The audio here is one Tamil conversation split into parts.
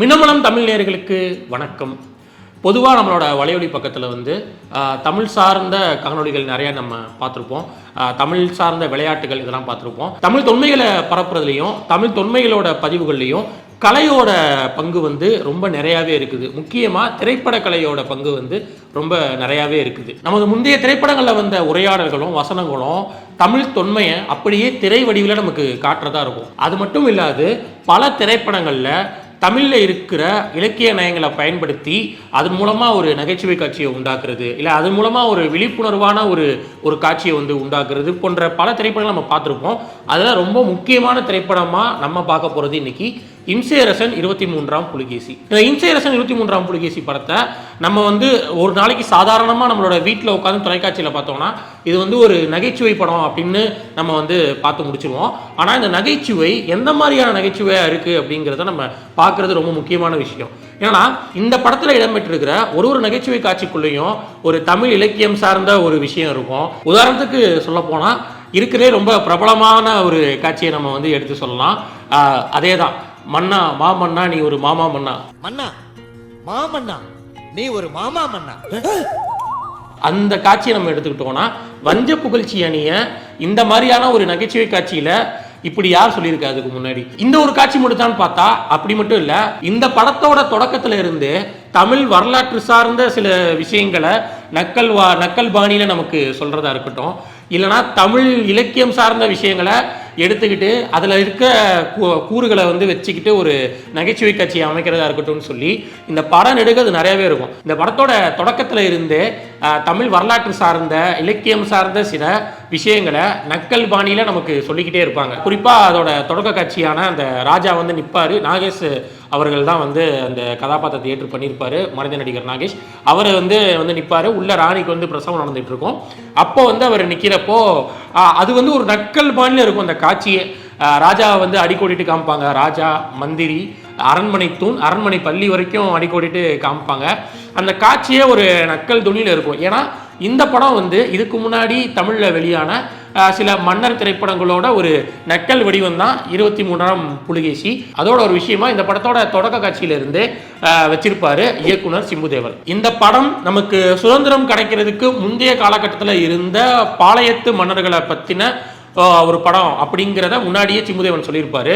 மினமலம் தமிழ் நேர்களுக்கு வணக்கம். பொதுவாக நம்மளோட வலையொலி பக்கத்தில் வந்து தமிழ் சார்ந்த காணொளிகள் நிறையா நம்ம பார்த்துருப்போம். தமிழ் சார்ந்த விளையாட்டுகள் இதெல்லாம் பார்த்துருப்போம். தமிழ் தொன்மைகளை பரப்புறதுலையும் தமிழ் தொன்மைகளோட பதிவுகள்லையும் கலையோட பங்கு வந்து ரொம்ப நிறையாவே இருக்குது. முக்கியமாக திரைப்பட கலையோட பங்கு வந்து ரொம்ப நிறையாவே இருக்குது. நமது முந்தைய திரைப்படங்களில் வந்த உரையாடல்களும் வசனங்களும் தமிழ் தொன்மையை அப்படியே திரை வடிவில் நமக்கு காட்டுறதா இருக்கும். அது மட்டும் இல்லாது பல திரைப்படங்களில் தமிழில் இருக்கிற இலக்கிய நயங்களை பயன்படுத்தி அதன் மூலமாக ஒரு நகைச்சுவை காட்சியை உண்டாக்குறது. இல்லை அதன் மூலமாக ஒரு விழிப்புணர்வான ஒரு ஒரு காட்சியை வந்து உண்டாக்குறது போன்ற பல திரைப்படங்கள் நம்ம பார்த்துருப்போம். அதெல்லாம் ரொம்ப முக்கியமான திரைப்படமாக நம்ம பார்க்க போகிறது இன்னைக்கு இம்சேரசன் இருபத்தி மூன்றாம் புலிகேசி. இந்த இம்சேரசன் இருபத்தி மூன்றாம் புலிகேசி படத்தை நம்ம வந்து ஒரு நாளைக்கு சாதாரணமாக நம்மளோட வீட்டில் உட்காந்து தொலைக்காட்சியில் பார்த்தோம்னா இது வந்து ஒரு நகைச்சுவை படம் அப்படின்னு நம்ம வந்து பார்த்து முடிச்சிருவோம். ஆனால் இந்த நகைச்சுவை எந்த மாதிரியான நகைச்சுவையாக இருக்குது அப்படிங்கிறத நம்ம பார்க்குறது ரொம்ப முக்கியமான விஷயம். ஏன்னா இந்த படத்தில் இடம்பெற்றிருக்கிற ஒரு ஒரு நகைச்சுவை காட்சிக்குள்ளேயும் ஒரு தமிழ் இலக்கியம் சார்ந்த ஒரு விஷயம் இருக்கும். உதாரணத்துக்கு சொல்லப்போனால் இருக்கிறே ரொம்ப பிரபலமான ஒரு காட்சியை நம்ம வந்து எடுத்து சொல்லலாம். அதே தான் மன்னா மாமன்னா நீ ஒரு மாமா மன்னா. மன்னா? மாமன்னா நீ ஒரு மாமா மன்னா? அந்த காட்சியை நம்ம எடுத்துக்கிட்டோம்னா வஞ்ச புகழ்ச்சி அணிய இந்த மாதிரியான ஒரு நகைச்சுவை காட்சியில இப்படி யார் சொல்லியிருக்கா அதுக்கு முன்னாடி? இந்த ஒரு காட்சி மட்டும்தான் பார்த்தா அப்படி மட்டும் இல்ல இந்த படத்தோட தொடக்கத்துல இருந்து தமிழ் வரலாற்று சார்ந்த சில விஷயங்களை நக்கல் வா நக்கல் பாணியில நமக்கு சொல்றதா இருக்கட்டும். இல்லைனா தமிழ் இலக்கியம் சார்ந்த விஷயங்களை எடுத்துக்கிட்டு அதில் இருக்க கூ- கூறுகளை வந்து வச்சுக்கிட்டு ஒரு நகைச்சுவை காட்சியை அமைக்கிறதா இருக்கட்டும்னு சொல்லி இந்த படம் நெடுக அது நிறையவே இருக்கும். இந்த படத்தோட தொடக்கத்தில் இருந்தே தமிழ் வரலாற்று சார்ந்த இலக்கியம் சார்ந்த சில விஷயங்களை நக்கல் பாணியில் நமக்கு சொல்லிக்கிட்டே இருப்பாங்க. குறிப்பாக அதோட தொடக்க காட்சியான அந்த ராஜா வந்து நிற்பார் நாகேஷ் அவர்கள் தான் வந்து அந்த கதாபாத்திரத்தை ஏற்று பண்ணியிருப்பார். மறைந்த நடிகர் நாகேஷ். அவர் வந்து வந்து நிற்பார் உள்ள ராணிக்கு வந்து பிரசவம் நடந்துட்டு இருக்கும். அப்போ வந்து அவர் நிற்கிறப்போ அது வந்து ஒரு நக்கல் பாணியில் இருக்கும் அந்த காட்சியே. ராஜாவை வந்து அடிக்கோடிட்டு காமிப்பாங்க. ராஜா மந்திரி அரண்மனை தூண் அரண்மனை பள்ளி வரைக்கும் அடிக்கோடிட்டு காமிப்பாங்க. அந்த காட்சியே ஒரு நக்கல் துணியில் இருக்கும். ஏன்னா இந்த படம் வந்து இதுக்கு முன்னாடி தமிழில் வெளியான சில மன்னர் திரைப்படங்களோட ஒரு நக்கல் வடிவம் தான் இருபத்தி மூணாம் புலிகேசி. அதோட ஒரு விஷயமா இந்த படத்தோட தொடக்க காட்சியிலிருந்து வச்சிருப்பாரு இயக்குனர் சிம்புதேவர் இந்த படம் நமக்கு சுதந்திரம் கிடைக்கிறதுக்கு முந்தைய காலகட்டத்தில் இருந்த பாளையத்து மன்னர்களை பற்றின ஒரு படம் அப்படிங்கிறத முன்னாடியே சிம்புதேவன் சொல்லியிருப்பாரு.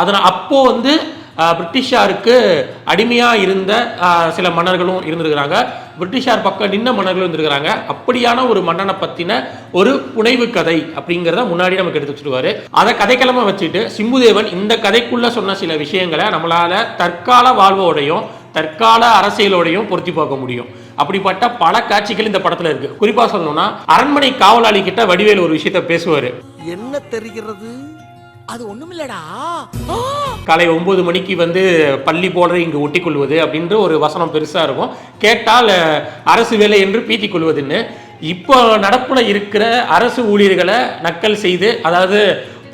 அதனால் அப்போது வந்து பிரிட்டிஷாருக்கு அடிமையாக இருந்த சில மன்னர்களும் இருந்திருக்கிறாங்க. பிரிட்டிஷார் பக்கம் நின்ன மன்னர்களும் இருந்திருக்கிறாங்க. அப்படியான ஒரு மன்னனை பற்றின ஒரு புனைவு கதை அப்படிங்கிறத முன்னாடி நமக்கு எடுத்து வச்சுருவார். அதை கதைக்கிழமை வச்சுட்டு சிம்புதேவன் இந்த கதைக்குள்ளே சொன்ன சில விஷயங்களை நம்மளால் தற்கால வாழ்வோடையும் தற்கால அரசியலோடையும் பொருத்தி பார்க்க முடியும். அப்படிப்பட்ட பல காட்சிகள் இந்த படத்துல இருக்கு. குறிப்பா சொல்லணும்னா அரண்மனை காவலாளி கிட்ட வடிவேல் ஒரு விஷயத்த பேசுவாரு. என்ன தெரிகிறது? அது ஒண்ணுமில்லடா. காலை ஒன்பது மணிக்கு வந்து பள்ளி போல இங்கு ஒட்டி கொள்வது அப்படின்ற ஒரு வசனம் பெருசா இருக்கும். கேட்டால் அரசு வேலை என்று பீத்தி கொள்வதுன்னு. இப்போ நடப்புல இருக்கிற அரசு ஊழியர்களை நக்கல் செய்து அதாவது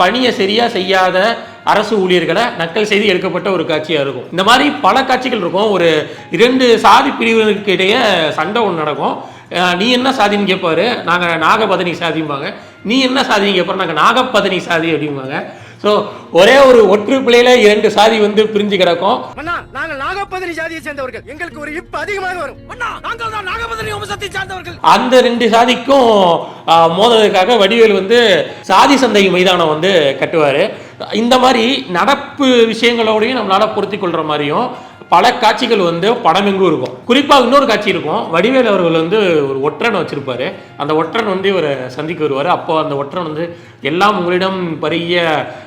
பணியை சரியா செய்யாத அரசு ஊழியர்களை நக்கல் செய்து எடுக்கப்பட்ட ஒரு காட்சியா இருக்கும். இந்த மாதிரி பல காட்சிகள் இருக்கும். ஒரு இரண்டு சாதி பிரிவினருக்கு இடையே சண்டை ஒன்று நடக்கும். நீ என்ன சாதின்னு கேட்பாரு நாங்கள் நாகபதனி சாதிம்பாங்க. நீ என்ன சாதின்னு கேட்பாரு நாங்கள் நாகப்பதனி சாதி அப்படிம்பாங்க. ஸோ ஒரே ஒரு ஒற்று பிள்ளையில இரண்டு சாதி வந்து பிரிஞ்சு கிடக்கும். நாங்கள் நாகப்பதினி ஜாதியை சேர்ந்தவர்கள். எங்களுக்கு ஒரு இப்பு அதிகமாக வரும். நாங்கள் தான் நாகப்பதினி வம்சத்தை சார்ந்தவர்கள். அந்த ரெண்டு சாதிக்கும் ஆஹ், மோதுறதுக்காக வடிவேல் வந்து சாதி சந்தை மைதானம் வந்து கட்டுவார். இந்த மாதிரி நடப்பு விஷயங்களோடையும் நம்மளால பொருத்தி கொள்ற மாதிரியும் பல காட்சிகள் வந்து படமெங்கும் இருக்கும். குறிப்பாக இன்னொரு காட்சி இருக்கும். வடிவேல் அவர்கள் வந்து ஒரு ஒற்றன் வச்சிருப்பாரு. அந்த ஒற்றன் வந்து இவரை சந்திக்க வருவார். அப்போ அந்த ஒற்றன் வந்து எல்லாம் உங்களிடம் பரிய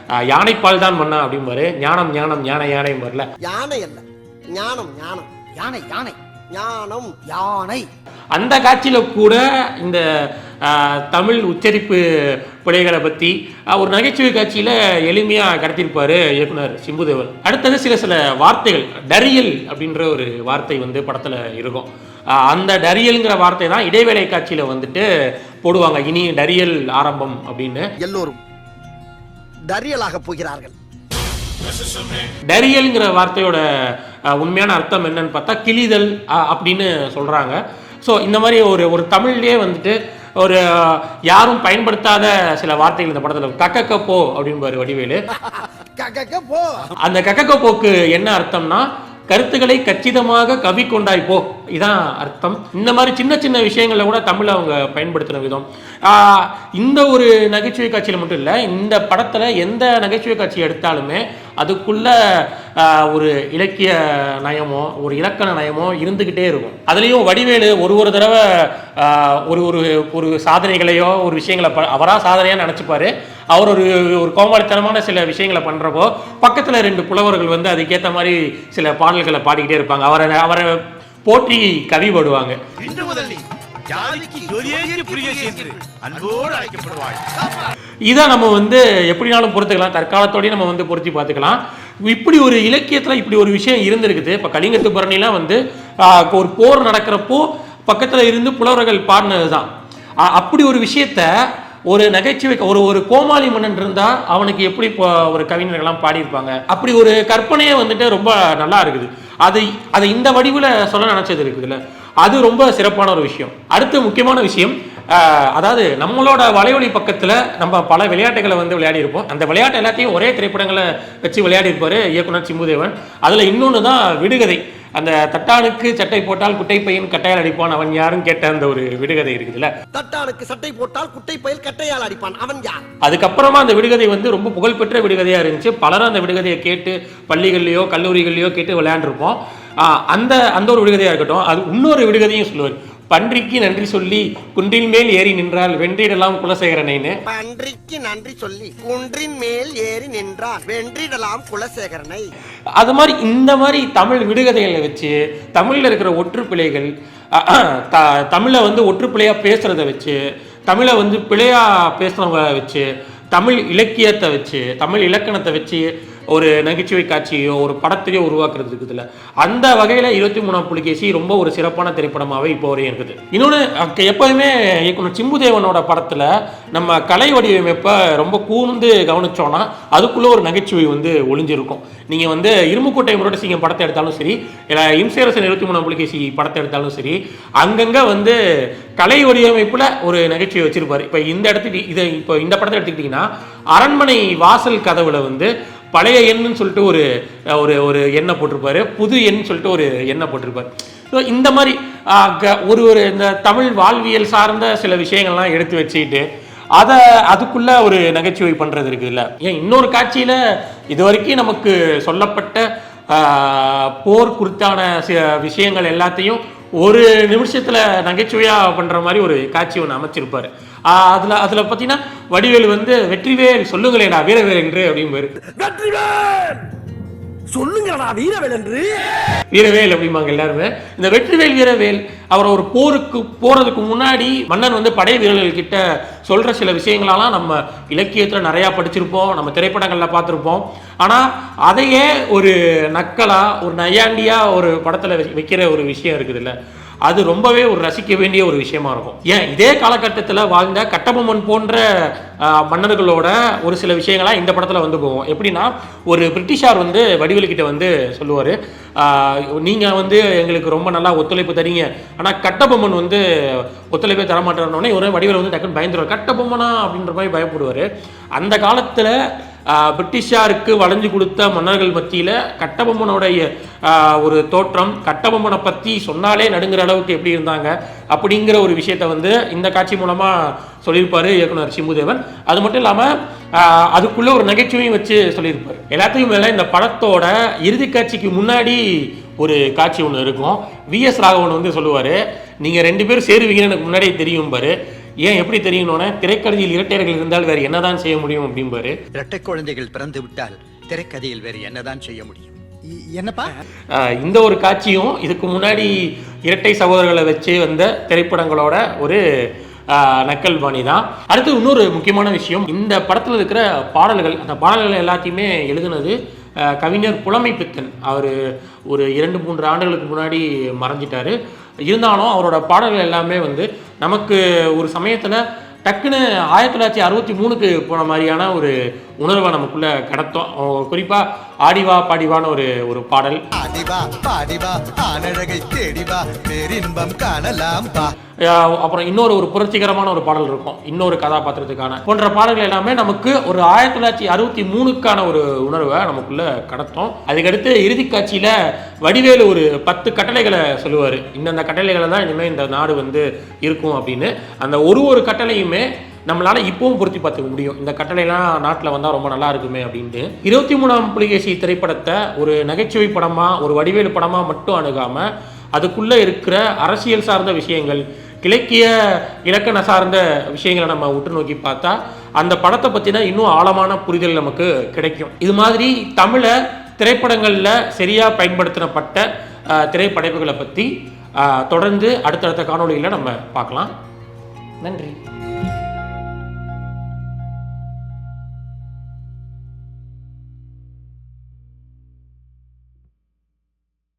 ஆஹ், யானைப்பால் தான் மன்னா அப்படிம்பாரு. ஞானம் ஞானம் ஞான யானை வரல யானை அல்ல. ஞானம் ஞானம். யானை யானை. ஞானம் யானை. அந்த காட்சியில கூட இந்த தமிழ் உச்சரிப்பு பிழைகளை பற்றி ஒரு நகைச்சுவை காட்சியில் எளிமையாக கடத்திருப்பாரு இயக்குனர் சிம்புதேவன். அடுத்தது சில சில வார்த்தைகள் டரியல் அப்படின்ற ஒரு வார்த்தை வந்து படத்தில் இருக்கும். அந்த டரியல்ங்கிற வார்த்தை தான் இடைவேளை காட்சியில் வந்துட்டு போடுவாங்க இனி டரியல் ஆரம்பம் அப்படின்னு. எல்லோரும் டரியலாக போகிறார்கள். டரியல்ங்கிற வார்த்தையோட உண்மையான அர்த்தம் என்னன்னு பார்த்தா கிளிதல் அப்படின்னு சொல்றாங்க. ஸோ இந்த மாதிரி ஒரு ஒரு தமிழ்லேயே வந்துட்டு ஒரு யாரும் பயன்படுத்தாத சில வார்த்தைகள் இந்த படத்தில். கக்கக்க போ அப்படின்பாரு வடிவேலு. அந்த கக்கக்க போக்கு என்ன அர்த்தம்னா கருத்துக்களை கச்சிதமாக கவி கொண்டாய் போ. இதான் அர்த்தம். இந்த மாதிரி சின்ன சின்ன விஷயங்களை கூட தமிழ் அவங்க பயன்படுத்தின விதம். இந்த ஒரு நகைச்சுவை காட்சியில் மட்டும் இல்லை இந்த படத்தில் எந்த நகைச்சுவை காட்சி எடுத்தாலுமே அதுக்குள்ள ஒரு இலக்கிய நயமோ ஒரு இலக்கண நயமோ இருந்துக்கிட்டே இருக்கும். அதுலேயும் வடிவேலு ஒரு ஒரு தடவை ஒரு ஒரு ஒரு சாதனைகளையோ ஒரு விஷயங்களை ப அவராக சாதனையாக நினச்சிப்பாரு. அவர் ஒரு ஒரு கோமாளித்தனமான சில விஷயங்களை பண்ணுறப்போ பக்கத்தில் ரெண்டு புலவர்கள் வந்து அதுக்கேற்ற மாதிரி சில பாடல்களை பாடிக்கிட்டே இருப்பாங்க. அவரை அவரை போற்றி கவி பாடுவாங்க. இன்று முதல் நீ ஜாதிக்கு ஜோதியேறி புரிய சென்று அன்போடு அழைக்கப்படுவாய். இதை நம்ம வந்து எப்படினாலும் பொறுத்துக்கலாம். தற்காலத்தோடய நம்ம வந்து பொருத்தி பார்த்துக்கலாம். இப்படி ஒரு இலக்கியத்தில் இப்படி ஒரு விஷயம் இருந்திருக்குது. இப்போ கலிங்கத்து பரணிலாம் வந்து ஒரு போர் நடக்கிறப்போ பக்கத்தில் இருந்து புலவர்கள் பாடினது தான் அப்படி ஒரு விஷயத்த ஒரு நகைச்சுவை ஒரு ஒரு கோமாளி மன்னன் இருந்தால் அவனுக்கு எப்படி இப்போ ஒரு கவிஞர்கள்லாம் பாடியிருப்பாங்க? அப்படி ஒரு கற்பனையே வந்துட்டு ரொம்ப நல்லா இருக்குது. அது அதை இந்த வடிவில் சொல்ல நினச்சது இருக்குதுல்ல. அது ரொம்ப சிறப்பான ஒரு விஷயம். அடுத்து முக்கியமான விஷயம் அதாவது நம்மளோட வலையொலி பக்கத்தில் நம்ம பல விளையாட்டுகளை வந்து விளையாடி இருப்போம் அந்த விளையாட்டு எல்லாத்தையும் ஒரே திரைப்படங்களை வச்சு விளையாடி இருப்பாரு இயக்குனர் சிம்புதேவன். அதில் இன்னொன்று தான் விடுகதை. அந்த தட்டானுக்கு சட்டை போட்டால் குட்டை பையன் கட்டையால் அடிப்பான். அவன் யாருன்னு கேட்ட அந்த ஒரு விடுகதை இருக்குதுல்ல? தட்டானுக்கு சட்டை போட்டால் குட்டை பயில் கட்டையால் அடிப்பான். அவன் யார்? அதுக்கப்புறமா அந்த விடுகதை வந்து ரொம்ப புகழ்பெற்ற விடுகதையாக இருந்துச்சு. பலரும் அந்த விடுகதையை கேட்டு பள்ளிகள்லையோ கல்லூரிகள்லையோ கேட்டு விளையாண்டுருப்போம். அந்த அந்த ஒரு விடுகதையாக இருக்கட்டும். அது இன்னொரு விடுகதையும் சொல்லுவார். பன்றிக்கு நன்றி சொல்லி குன்றின் மேல் ஏறி நின்றால் வென்றிடலாம் குலசேகரனைன்னு. பன்றிக்கு நன்றி சொல்லி குன்றின் மேல் ஏறி நின்றான் வென்றிடலாம் குலசேகரனை. அது மாதிரி இந்த மாதிரி தமிழ் விடுகதைகளை வச்சு தமிழில் இருக்கிற ஒற்றுப்பிழைகள் த தமிழை வந்து ஒற்றுப்பிழையாக பேசுகிறத வச்சு தமிழை வந்து பிழையாக பேசுகிறவங்க வச்சு தமிழ் இலக்கியத்தை வச்சு தமிழ் இலக்கணத்தை வச்சு ஒரு நகைச்சுவை காட்சியோ ஒரு படத்தையோ உருவாக்குறது இருக்குதுல்ல. அந்த வகையில் இருபத்தி மூணாம் புலிகேசி ரொம்ப ஒரு சிறப்பான திரைப்படமாகவே இப்போ வரையும் இருக்குது. இன்னொன்று எப்போதுமே இயக்குனர் சிம்புதேவனோட படத்தில் நம்ம கலை வடிவமைப்பை ரொம்ப கூர்ந்து கவனிச்சோன்னா அதுக்குள்ளே ஒரு நகைச்சுவை வந்து ஒளிஞ்சிருக்கும். நீங்கள் வந்து இரும்புக்கோட்டை முரட்டசிங்கம் படத்தை எடுத்தாலும் சரி இல்லை இம்சேரசன் இருபத்தி மூணாம் புலிகேசி படத்தை எடுத்தாலும் சரி அங்கங்கே வந்து கலை வடிவமைப்பில் ஒரு நகைச்சுவை வச்சுருப்பார். இப்போ இந்த இடத்துக்கு இதை இப்போ இந்த படத்தை எடுத்துக்கிட்டிங்கன்னா அரண்மனை வாசல் கதவுல வந்து பழைய எண்ணுன்னு சொல்லிட்டு ஒரு ஒரு ஒரு எண்ணை போட்டிருப்பாரு. புது எண் சொல்லிட்டு ஒரு எண்ணெய் போட்டிருப்பாரு. ஸோ இந்த மாதிரி ஒரு ஒரு இந்த தமிழ் வாழ்வியல் சார்ந்த சில விஷயங்கள்லாம் எடுத்து வச்சுக்கிட்டு அதை அதுக்குள்ள ஒரு நகைச்சுவை பண்ணுறது இருக்குது இல்லை ஏன் இன்னொரு காட்சியில் இது வரைக்கும் நமக்கு சொல்லப்பட்ட போர் குறித்தான சில விஷயங்கள் எல்லாத்தையும் ஒரு நிமிஷத்தில் நகைச்சுவையாக பண்ணுற மாதிரி ஒரு காட்சி ஒன்று அமைச்சிருப்பார். அதில் அதில் பார்த்தீங்கன்னா வடிவேலு வந்து வெற்றிவேல் சொல்லுங்களேடா வீரவேல் என்று அப்படிம்பாரு. வெற்றிவேல்! சொல்லுங்கடா வீரவேல் என்று. வீரவேல் அப்படிம்பாங்க எல்லாருமே. இந்த வெற்றிவேல் வீரவேல் அவர் ஒரு போருக்கு போறதுக்கு முன்னாடி மன்னன் வந்து படை வீரர்கள் கிட்ட சொல்ற சில விஷயங்களெல்லாம் நம்ம இலக்கியத்துல நிறைய படிச்சிருப்போம் நம்ம திரைப்படங்கள்ல பார்த்துருப்போம். ஆனா அதையே ஒரு நக்கலா ஒரு நையாண்டியா ஒரு படத்துல வைக்கிற ஒரு விஷயம் இருக்குதுல்ல. அது ரொம்பவே ஒரு ரசிக்க வேண்டிய ஒரு விஷயமா இருக்கும். ஏன்? இதே காலகட்டத்தில் வாழ்ந்த கட்டபொம்மன் போன்ற மன்னர்களோட ஒரு சில விஷயங்களா இந்த படத்தில் வந்து போகும். எப்படின்னா ஒரு பிரிட்டிஷார் வந்து வடிவலுக்கிட்ட வந்து சொல்லுவார் நீங்கள் வந்து எங்களுக்கு ரொம்ப நல்லா ஒத்துழைப்பு தரீங்க. ஆனால் கட்டபொம்மன் வந்து ஒத்துழைப்பே தரமாட்டேறனோடனே ஒரு வடிவில் வந்து டக்குன்னு பயந்துருவார். கட்டபொம்மனா அப்படின்ற மாதிரி பயப்படுவார். அந்த காலத்தில் பிரிட்டிஷாருக்கு வளைஞ்சு கொடுத்த மன்னர்கள் மத்தியில் கட்டபொம்மனுடைய ஒரு தோற்றம் கட்டபொம்மனை பற்றி சொன்னாலே நடுங்கிற அளவுக்கு எப்படி இருந்தாங்க அப்படிங்கிற ஒரு விஷயத்த வந்து இந்த காட்சி மூலமாக சொல்லியிருப்பார் இயக்குனர் சிம்புதேவன். அது மட்டும் இல்லாமல் அதுக்குள்ளே ஒரு நகைச்சுவையும் வச்சு சொல்லியிருப்பார். எல்லாத்தையும் மேலே இந்த படத்தோட இறுதி காட்சிக்கு முன்னாடி ஒரு காட்சி ஒன்று இருக்கும். விஎஸ் ராகவன் வந்து சொல்லுவார் நீங்கள் ரெண்டு பேரும் சேருவீங்கன்னு எனக்கு முன்னாடியே தெரியும் பாரு. ஏன் எப்படி தெரியணும்னா திரைக்கதையில் இரட்டையர்கள் இருந்தால் வேறு என்னதான் செய்ய முடியும்? அப்படிம்பாரு. இரட்டை குழந்தைகள் பிறந்து விட்டால் திரைக்கதையில் வேறு என்னதான் செய்ய முடியும்? என்னப்பா? இந்த ஒரு காட்சியும் இதுக்கு முன்னாடி இரட்டை சகோதரர்களை வச்சு வந்த திரைப்படங்களோட ஒரு நக்கல் பாணி தான். அடுத்து இன்னொரு முக்கியமான விஷயம் இந்த படத்தில் இருக்கிற பாடல்கள் அந்த பாடல்கள் எல்லாத்தையுமே எழுதுனது கவிஞர் புலமை பித்தன் அவர் ஒரு இரண்டு மூன்று ஆண்டுகளுக்கு முன்னாடி மறைஞ்சிட்டார். இருந்தாலும் அவரோட பாடல்கள் எல்லாமே வந்து நமக்கு ஒரு சமயத்தில் டக்குன்னு ஆயிரத்தி தொள்ளாயிரத்தி அறுபத்தி மூணுக்கு போன மாதிரியான ஒரு உணர்வை நமக்குள்ள கடத்தும். அஹ் குறிப்பா ஆடிவா பாடிவான ஒரு ஒரு பாடல். அப்புறம் இன்னொரு ஒரு புரட்சிகரமான ஒரு பாடல் இருக்கும். இன்னொரு கதாபாத்திரத்துக்கான. போன்ற பாடல்கள் எல்லாமே நமக்கு ஒரு ஆயிரத்தி தொள்ளாயிரத்தி அறுபத்தி மூணுக்கான ஒரு உணர்வை நமக்குள்ள கடத்தும். அதுக்கடுத்து இறுதி காட்சியில வடிவேலு ஒரு பத்து கட்டளைகளை சொல்லுவார். இந்தந்த கட்டளைகளை தான் இனிமேல் இந்த நாடு வந்து இருக்கும் அப்படின்னு. அந்த ஒரு ஒரு கட்டளையுமே நம்மளால இப்பவும் பொருத்தி பார்த்துக்க முடியும். இந்த கட்டளைலாம் நாட்டில் வந்தால் ரொம்ப நல்லா இருக்குமே அப்படின்ட்டு. இருபத்தி மூணாம் புலிகேசி திரைப்படத்தை ஒரு நகைச்சுவை படமா ஒரு வடிவேலு படமா மட்டும் அணுகாம அதுக்குள்ள இருக்கிற அரசியல் சார்ந்த விஷயங்கள் இலக்கிய இலக்கண சார்ந்த விஷயங்களை நம்ம உற்று நோக்கி பார்த்தா அந்த படத்தை பற்றின இன்னும் ஆழமான புரிதல் நமக்கு கிடைக்கும். இது மாதிரி தமிழை திரைப்படங்களில் சரியாக பயன்படுத்தப்பட்ட திரைப்படைப்புகளை பற்றி தொடர்ந்து அடுத்தடுத்த காணொலிகளை நம்ம பார்க்கலாம். நன்றி.